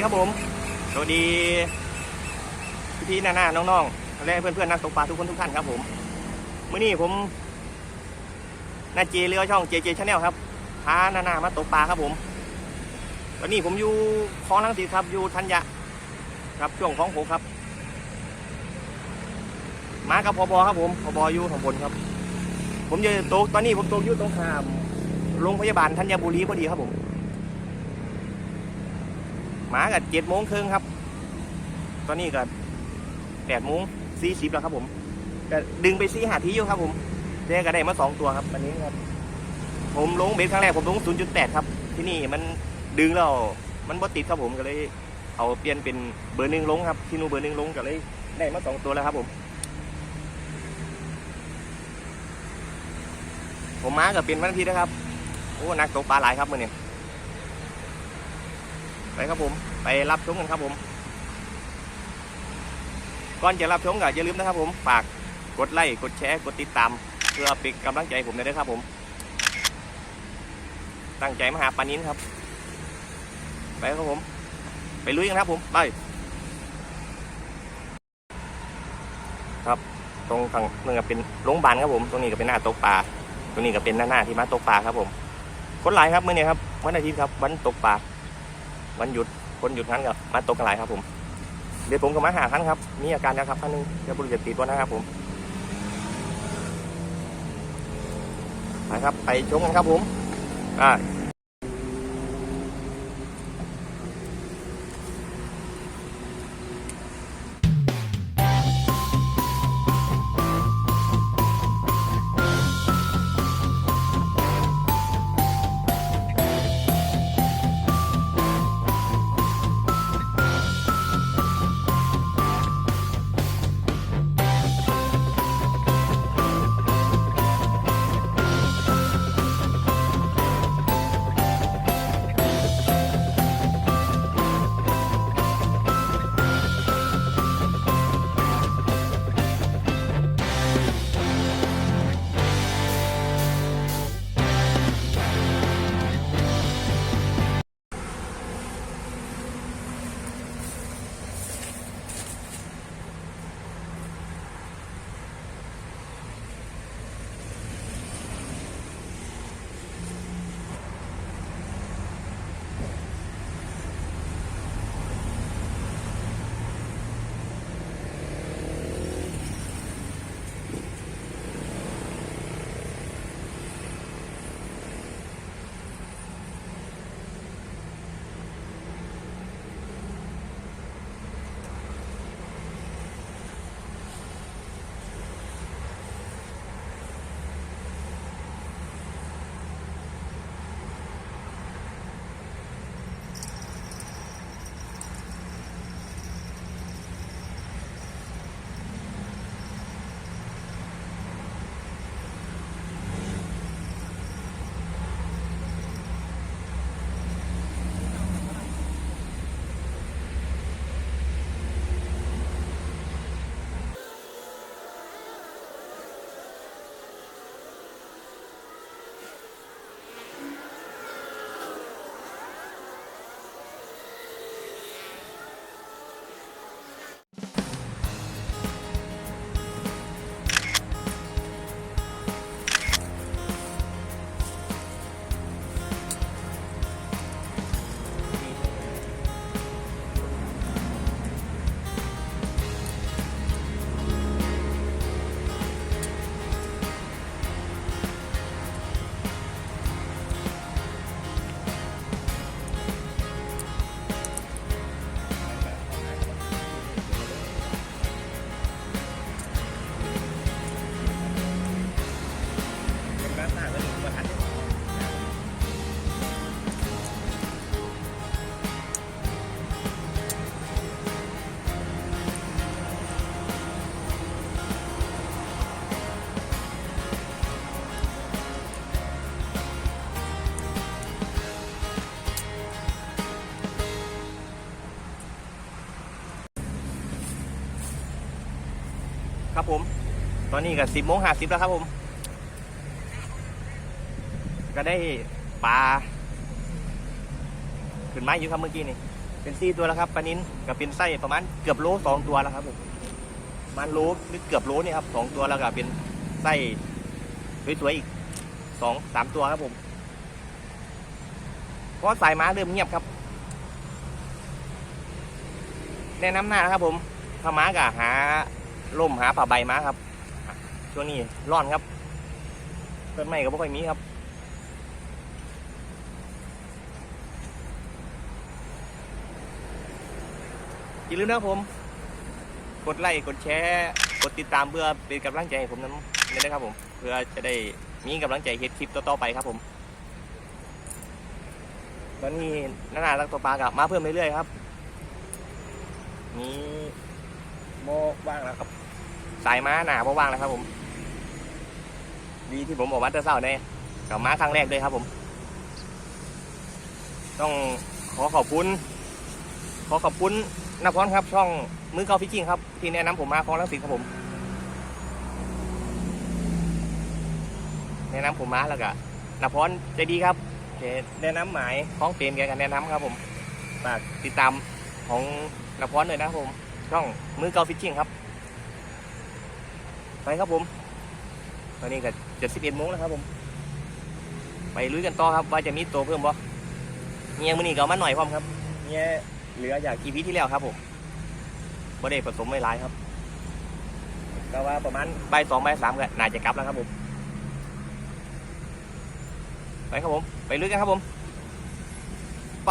วัสดีครับผม สวัสดีพี่ๆน้าๆน้องๆและเพื่อนๆนักตกปลาทุกคนทุกท่านครับผมเมื่อนี้ผมนาเจเรือช่องเจเจชาแนลครับพาหนานามาตกปลาครับผมตอนนี้ผมอยู่คลองลังสิตครับอยู่ธัญญะครับช่วงของผมครับมากับพอบครับผมพอบอยู่ข้างบนครับ ผมจะตกตอนนี้ผมตกอยู่ตรงข้ามโรงพยาบาลธัญบุรีพอดีครับผม มากับเจ็ดโมงครึ่งครับ ตอนนี้ก็แปดโมงสี่สิบแล้วครับผมก็ดึงไปสี่หาทีอยู่ครับผมเจ๊ก็ได้มาสองตัวครับวันนี้ครับ ผมลงเบ็ดครั้งแรกผมลงศูนย์จุดแปดครับ ที่นี่มันดึงแล้วมันบ่ติดครับผมก็เลย เอาเปลี่ยนเป็นเบอร์หนึ่งลงครับที่นูเบอร์หนึ่งลงก็เลยได้มาสองตัวแล้วครับผม ผมมากับเป็นวันอาทิตย์นะครับ โอ้นักตกปลาหลายครับมื่อนี้ ไปครับผม ไปรับชมกันครับผม ก่อนจะรับชมก็อย่าลืมนะครับ ผม ฝากกดไลค์ กดแชร์ กดติดตาม เพื่อเป็นกำลังใจผมด้วยนะครับผม ตั้งใจมาหาปลานิ้นครับ ไปครับผม ไปลุยกันครับผม ไป ครับ ตรงฝั่งนึงก็เป็นโรงพยาบาลครับผม ตรงนี้ก็เป็นหน้าตกปลา ตรงนี้ก็เป็นหน้าหน้าที่มาตกปลาครับผม คนหลายครับเมื่อนี้ครับ วันอาทิตย์ครับ วันตกปลา วันหยุดคนหยุดงั้นกับมาตกกันหลายครับผม เดี๋ยวผมก็มาหาท่านครับ มีอาการนะครับท่านหนึงจะบริจาคติดวันนะครับผมไปครับไปชมกันครับผมอ่า ตอนนี้ก็สิบโมงห้าสิบแล้วครับผม ก็ได้ปลาขึ้นไม้อยู่ครับเมื่อกี้นี่ เป็นสี่ตัวแล้วครับปลานินกับเป็นไส้ประมาณเกือบโลสองตัวแล้วครับผมประมันโลหรือเกือบโลนี่ครับสองตัวแล้วก็เป็นไส้สวยๆอีกสองสามตัวครับผมเพราะสายม้าเริ่มเงียบครับแนะนำหน้านะครับผมถ้าม้ากะหาล่มหาผ้าใบม้าครับ ช่วงนี้ร้อนครับต้นไม้ก็ไม่ค่อยมีครับอย่าลืมนะครับผม กดไลค์ กดแชร์ กดติดตามเพื่อเป็นกำลังใจให้ผมนั้นนะครับผม เพื่อจะได้มีกำลังใจเฮ็ดคลิปต่อๆไปครับผมตอนนี้นานารักตัวปลากับมาเพิ่มเรื่อยๆครับ นี่โมว่างแล้วครับ สายม้าหนาโมว่างแล้วครับผม ดีที่ผมบอกว่าจะเศร้าแน่กับม้าครั้งแรกเลยครับผม ต้องขอขอบคุณ ขอขอบคุณนภพรครับ ช่องมือเกาฟิชชิ่งครับ ที่แนะนำผมมาของลังสิตครับผมแนะนำผมมาแล้วก็นภพรใจดีครับแกแนะนำหมายของเปรมแกก็แนะนำครับผมฝากติดตามของนภพรเลยนะครับผม ช่องมือเกาฟิชชิ่งครับ ไปครับผมตอนนี้ก็ จะสิบเอ็ดโมงแล้วครับผม ไปลุยกันต่อครับ ว่าจะมีตัวเพิ่มบ่เงียมือนี่ก็เอามาหน่อยพร้อมครับเงียเหลือจากอีพีที่แล้วครับผมบ่ได้ผสมไม่ร้ายครับก็ว่าประมาณใบสองใบสามก็น่าจะกลับแล้วครับผม ไปครับผม ไปลุยกันครับผม ไป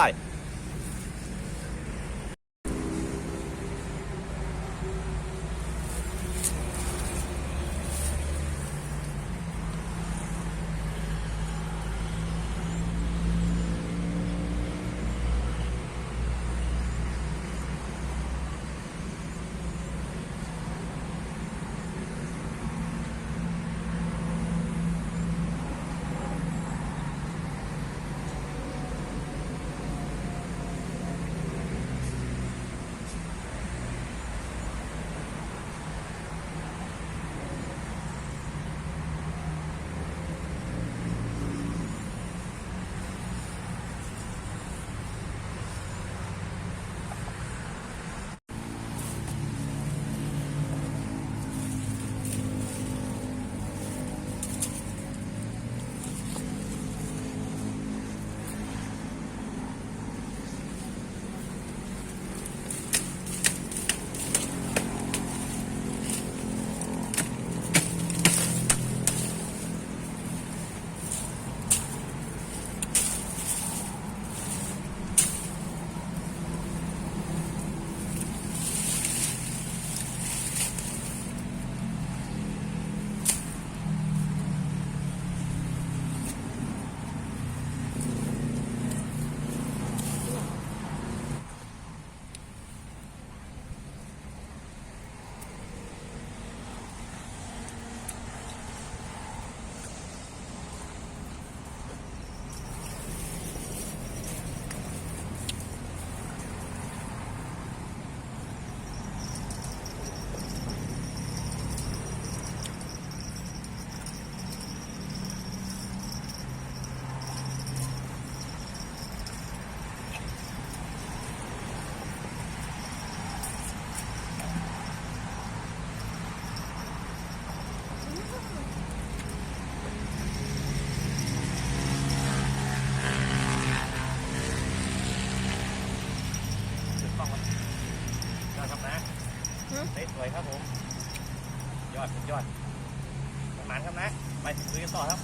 สวยครับผม ยอดสุดยอดประมาณครับนะ ไปคุยกันต่อครับ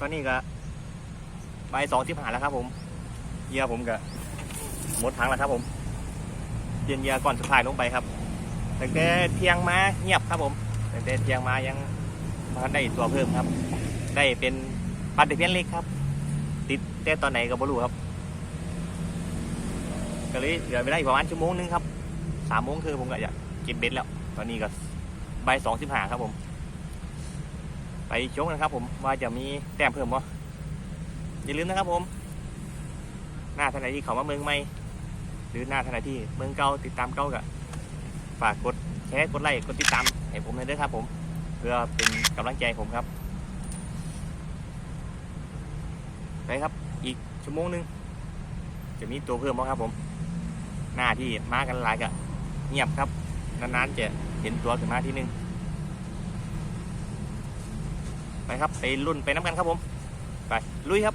ตอนนี้ก็ใบสองที่ผ่านแล้วครับ ผมเยียผมก็หมดถังแล้วครับ ผมเปลี่ยนเยียก่อนสุดท้ายลงไปครับตั้งแต่เที่ยงมาเงียบครับ ผมตั้งแต่เที่ยงมายังมาได้ตัวเพิ่มครับ ได้เป็นปัดเพียนเล็กครับ ติดแต่ตอนไหนก็บ่รู้ครับก็เลยเหลือเวลาอีกประมาณชั่วโมงนึงครับสามโมงคือผมก็อยากเก็บเบ็ดแล้ว ตอนนี้ก็บ่ายสองสิบห้าครับผม ไปชมกันครับ ผมว่าจะมีแต้มเพิ่มบ่อย่าลืมนะครับผม หน้าท่านไหนที่เขามาเมืองใหม่หรือหน้าท่านไหนที่เมืองเก่าติดตามเก่าก็ฝากกดแชร์กดไลค์กดติดตามให้ผมเลยด้วยครับ ผม เพื่อเป็นกำลังใจผมครับไปครับ อีกชั่วโมงหนึง จะมีตัวเพิ่มบ้างครับ ผม หน้าที่มากันหลายกะเงียบครับนานๆจะเห็นตัวขึ้นมาที่นึง ไปครับไปรุ่นไปน้ำกันครับผม ไปลุยครับ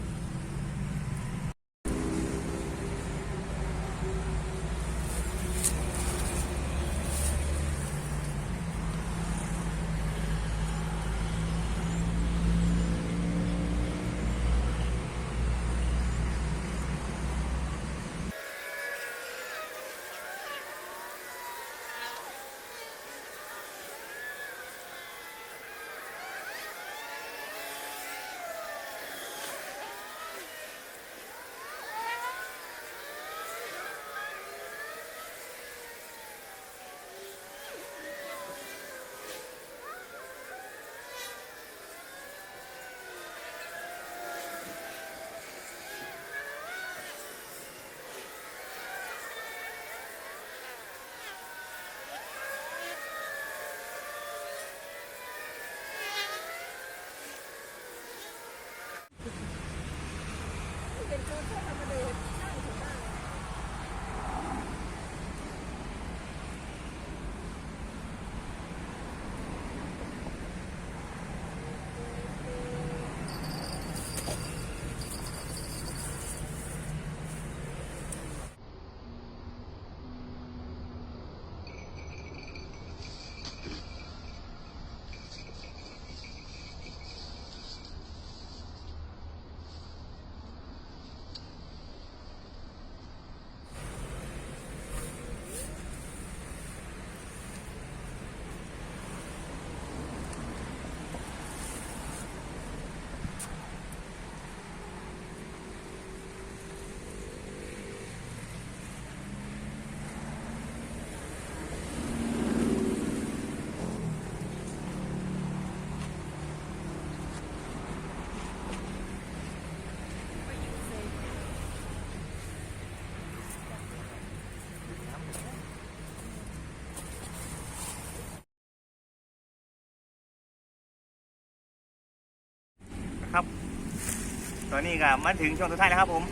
อนนี้ก็มาถึงช่วงสุดท้ายแล้วครับผม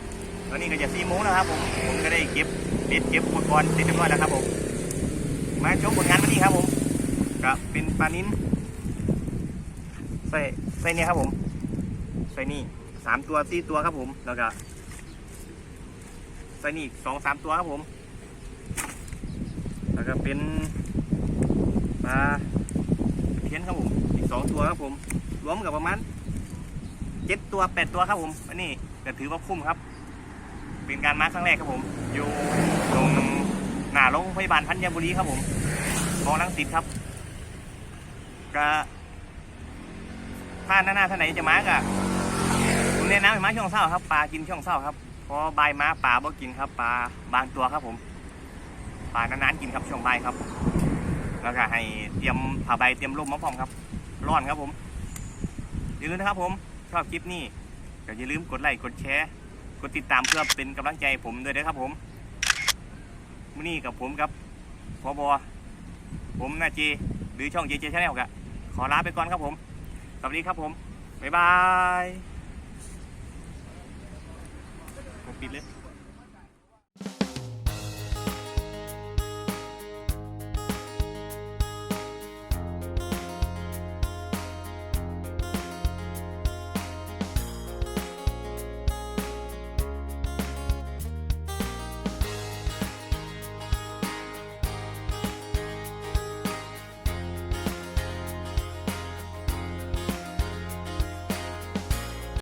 ตอนนี้ก็จะสี่โมงแล้วครับผมผมก็ได้เก็บเบ็ดเก็บอุปกรณ์เสร็จเรียบร้อยแล้วครับผม มาชมผลงานวันนี้ครับผมก็เป็นปลานิ้นใส่ใส่เนี่ยครับผมใส่นี่สามตัวสี่ตัวครับผมแล้วก็ใส่นี่สองสามตัวครับผม แล้วก็เป็นปลาเพี้ยนครับผมอีกสองตัวครับผม รวมกับประมาณ เจ็ดตัวแปดตัวครับผมอันนี้ก็ถือว่าคุ้มครับ เป็นการมาครั้งแรกครับผม อยู่ตรงหน้าโรงพยาบาลพัญบุรีครับผมมองลังสิตครับก็ถ้าหน้าท่านไหนจะมากะผมแนะนำให้มาช่วงเช้าครับปลากินช่วงเช้าครับเพอบ่ายมาปลาบ่กินครับปลาบางตัวครับผมปลานานๆกินครับช่วงใบครับ แล้วก็ให้เตรียมผ้าใบเตรียมร่มมาพร้อมครับร้อนครับผมอย่าลืมนะครับผม อบคลิปนี้ก็อย่าลืมกดไลค์กดแชร์กดติดตามเพื่อเป็นกำลังใจผมด้วยนะครับผมมื่อนี้กับผมครับพอบอผมนาจีหรือช่องเจเจชาแนลกะขอลาไปก่อนครับผม สวัสดีครับผม บ๊ายบายผมปิดเลย